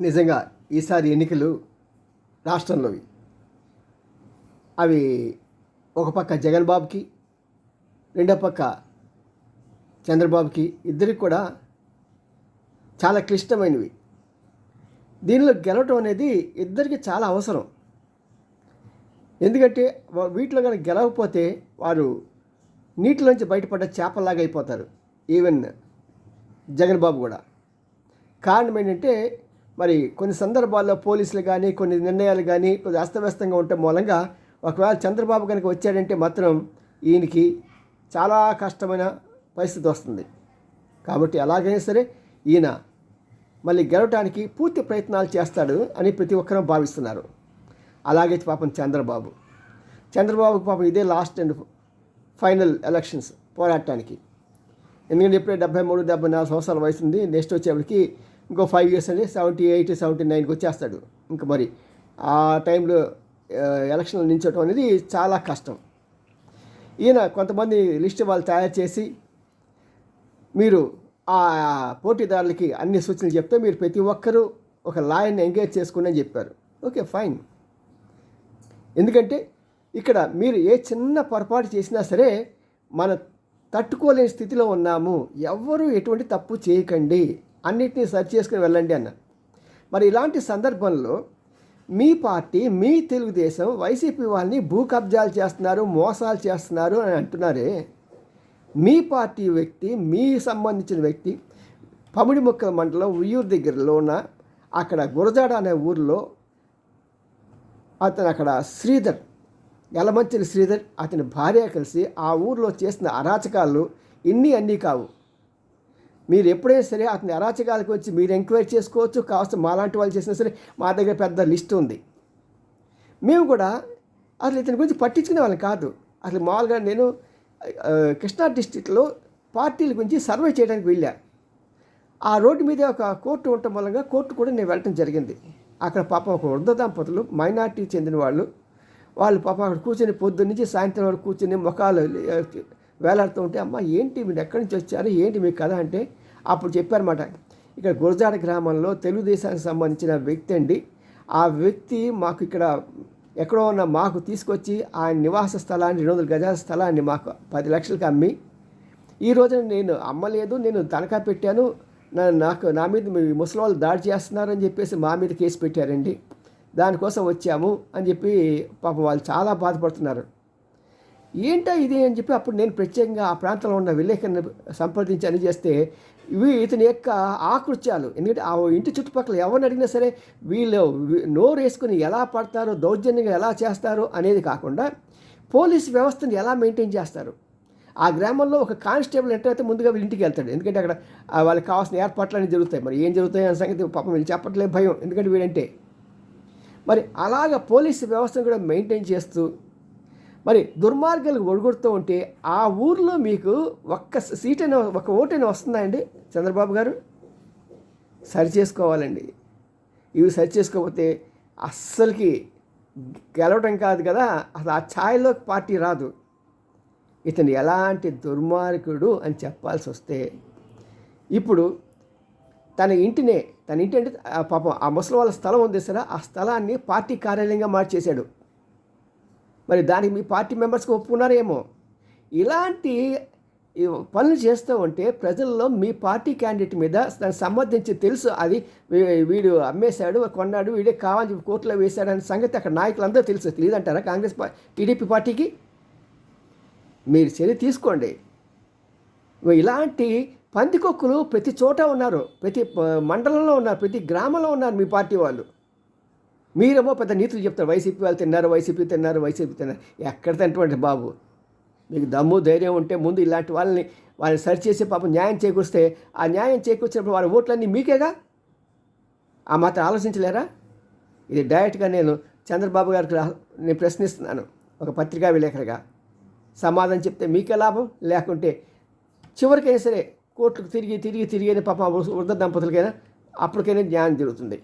నిజంగా ఈసారి ఎన్నికలు రాష్ట్రంలోవి. అవి ఒక పక్క జగన్ బాబుకి రెండో పక్క చంద్రబాబుకి ఇద్దరికి కూడా చాలా క్లిష్టమైనవి. దీనిలో గెలవటం అనేది ఇద్దరికి చాలా అవసరం. ఎందుకంటే వీటిలో కనుక గెలవకపోతే వారు నీటిలోంచి బయటపడ్డ చేపలాగా అయిపోతారు. ఈవెన్ జగన్ బాబు కూడా. కారణం ఏంటంటే మరి కొన్ని సందర్భాల్లో పోలీసులు కానీ కొన్ని నిర్ణయాలు కానీ కొద్దిగా అస్తవ్యస్తంగా ఉండటం మూలంగా ఒకవేళ చంద్రబాబు కనుక వచ్చాడంటే మాత్రం ఈయనకి చాలా కష్టమైన పరిస్థితి వస్తుంది. కాబట్టి అలాగైనా సరే ఈయన మళ్ళీ గెలవటానికి పూర్తి ప్రయత్నాలు చేస్తాడు అని ప్రతి ఒక్కరూ భావిస్తున్నారు. అలాగే పాపం చంద్రబాబు. చంద్రబాబుకి పాపం ఇదే లాస్ట్ అండ్ ఫైనల్ ఎలక్షన్స్ పోరాటానికి. ఎందుకంటే ఇప్పుడే డెబ్బై మూడు డెబ్బై నాలుగు సంవత్సరాల వయసు ఉంది. నెక్స్ట్ వచ్చేవాడికి ఇంకో ఫైవ్ ఇయర్స్ అంటే సెవెంటీ ఎయిట్ సెవెంటీ నైన్కి వచ్చేస్తాడు. ఇంకా మరి ఆ టైంలో ఎలక్షన్లు నించడం అనేది చాలా కష్టం. ఈయన కొంతమంది లిస్ట్ వాళ్ళు తయారు చేసి మీరు ఆ పోటీదారులకి అన్ని సూచనలు చెప్తే మీరు ప్రతి ఒక్కరూ ఒక లాయర్ని ఎంగేజ్ చేసుకుని అని చెప్పారు. ఓకే ఫైన్ ఎందుకంటే ఇక్కడ మీరు ఏ చిన్న పొరపాటు చేసినా సరే మన తట్టుకోలేని స్థితిలో ఉన్నాము. ఎవ్వరూ ఎటువంటి తప్పు చేయకండి. అన్నిటినీ సర్చ్ చేసుకుని వెళ్ళండి అన్నారు మరి ఇలాంటి సందర్భంలో మీ పార్టీ మీ తెలుగుదేశం వైసీపీ వాళ్ళని భూ కబ్జాలు చేస్తున్నారు మోసాలు చేస్తున్నారు అని అంటున్నారే. మీ పార్టీ వ్యక్తి మీ సంబంధించిన వ్యక్తి పమిడిముక్క మండలం ఉయ్యూరు దగ్గరలోన అక్కడ గురజాడ అనే ఊరిలో అతను అక్కడ శ్రీధర్ యలమంచిలి శ్రీధర్ అతని భార్య కలిసి ఆ ఊరిలో చేసిన అరాచకాలు ఇన్ని అన్నీ కావు. మీరు ఎప్పుడైనా సరే అతని అరాచకాలకు వచ్చి మీరు ఎంక్వైరీ చేసుకోవచ్చు కాస్త మాలాంటి వాళ్ళు చేసినా సరే మా దగ్గర పెద్ద లిస్ట్ ఉంది. మేము కూడా అసలు ఇతని గురించి పట్టించుకునే వాళ్ళం కాదు. అసలు మామూలుగా నేను కృష్ణా డిస్టిక్లో పార్టీల గురించి సర్వే చేయడానికి వెళ్ళా. ఆ రోడ్డు మీద ఒక కోర్టు ఉండటం మూలంగా కోర్టు కూడా నేను వెళ్ళటం జరిగింది. అక్కడ పాపం ఒక వృద్ధ దంపతులు మైనార్టీ చెందిన వాళ్ళు వాళ్ళు పాపం అక్కడ కూర్చొని పొద్దున్న నుంచి సాయంత్రం వరకు కూర్చొని ముఖాలు వేలాడుతూ ఉంటే అమ్మ ఏంటి మీరు ఎక్కడి నుంచి వచ్చారు? ఏంటి మీ కథ? అంటే అప్పుడు చెప్పారన్నమాట. ఇక్కడ గురజాడ గ్రామంలో తెలుగుదేశానికి సంబంధించిన వ్యక్తి అండి. ఆ వ్యక్తి మాకు ఇక్కడ ఎక్కడో ఉన్న మాకు తీసుకొచ్చి ఆయన నివాస స్థలాన్ని రెండు వందల గజాల స్థలాన్ని మాకు పది లక్షలకు అమ్మి ఈ రోజున నేను అమ్మలేదు నేను తనఖా పెట్టాను నాకు నా మీద మీ ముసలి వాళ్ళు దాడి చేస్తున్నారని చెప్పేసి మా మీద కేసు పెట్టారండి. దానికోసం వచ్చాము అని చెప్పి పాపం వాళ్ళు చాలా బాధపడుతున్నారు. ఏంటో ఇది అని చెప్పి అప్పుడు నేను ప్రత్యేకంగా ఆ ప్రాంతంలో ఉన్న విలేకరుని సంప్రదించి అని చేస్తే ఇవి ఇతని యొక్క ఆకృత్యాలు. ఎందుకంటే ఆ ఇంటి చుట్టుపక్కల ఎవరిని అడిగినా సరే వీళ్ళు నోరు వేసుకుని ఎలా పడతారు దౌర్జన్యంగా ఎలా చేస్తారు అనేది కాకుండా పోలీస్ వ్యవస్థను ఎలా మెయింటైన్ చేస్తారు? ఆ గ్రామంలో ఒక కానిస్టేబుల్ ఎంటర్ అయితే ముందుగా వీళ్ళ ఇంటికి వెళ్తాడు. ఎందుకంటే అక్కడ వాళ్ళకి కావాల్సిన ఏర్పాట్లు అనేవి జరుగుతాయి. మరి ఏం జరుగుతాయి అనే సంగతి పాపం వీళ్ళు చెప్పట్లేదు భయం. ఎందుకంటే వీడంటే మరి అలాగ పోలీసు వ్యవస్థను కూడా మెయింటైన్ చేస్తూ మరి దుర్మార్గాలకు ఒడిగొడుతూ ఉంటే ఆ ఊర్లో మీకు ఒక్క సీట్ అయినా ఒక ఓటైనా వస్తుందా అండి చంద్రబాబు గారు? సరి చేసుకోవాలండి. ఇవి సరి చేసుకోకపోతే అస్సలకి గెలవటం కాదు కదా అసలు ఆ ఛాయలోకి పార్టీ రాదు. ఇతను ఎలాంటి దుర్మార్గుడు అని చెప్పాల్సి వస్తే ఇప్పుడు తన ఇంటినే తన ఇంటి అంటే పాపం ఆ ముసలి వాళ్ళ స్థలం ఉంది సరే ఆ స్థలాన్ని పార్టీ కార్యాలయంగా మార్చేశాడు. మరి దానికి మీ పార్టీ మెంబర్స్కి ఒప్పుకున్నారేమో. ఇలాంటి పనులు చేస్తూ ఉంటే ప్రజల్లో మీ పార్టీ క్యాండిడేట్ మీద దానికి సంబంధించి తెలుసు అది వీడు అమ్మేశాడు కొన్నాడు వీడే కావాలని చెప్పి కోర్టులో వేశాడు అనే సంగతి అక్కడ నాయకులందరూ తెలుసు. తెలియదంటారా కాంగ్రెస్ పా టీడీపీ పార్టీకి? మీరు చర్య తీసుకోండి. ఇలాంటి పందికొక్కులు ప్రతి చోట ఉన్నారు. ప్రతి మండలంలో ఉన్నారు ప్రతి గ్రామంలో ఉన్నారు మీ పార్టీ వాళ్ళు. మీరేమో పెద్ద నీతులు చెప్తారు. వైసీపీ వాళ్ళు తిన్నారు వైసీపీ తిన్నారు వైసీపీ తిన్నారు. ఎక్కడ తినటువంటి బాబు? మీకు దమ్ము ధైర్యం ఉంటే ముందు ఇలాంటి వాళ్ళని వాళ్ళని సరి చేసి పాపం న్యాయం చేకూరిస్తే ఆ న్యాయం చేకూర్చినప్పుడు వారి ఓట్లన్నీ మీకేగా? ఆ మాత్రం ఆలోచించలేరా? ఇది డైరెక్ట్గా నేను చంద్రబాబు గారికి రా- నేను ప్రశ్నిస్తున్నాను. ఒక పత్రికా విలేకరిగా. సమాధానం చెప్తే మీకే లాభం? లేకుంటే చివరికైనా సరే కోర్టుకు తిరిగి తిరిగి తిరిగి పాపం వృద్ధ దంపతులకైనా అప్పటికైనా న్యాయం జరుగుతుంది.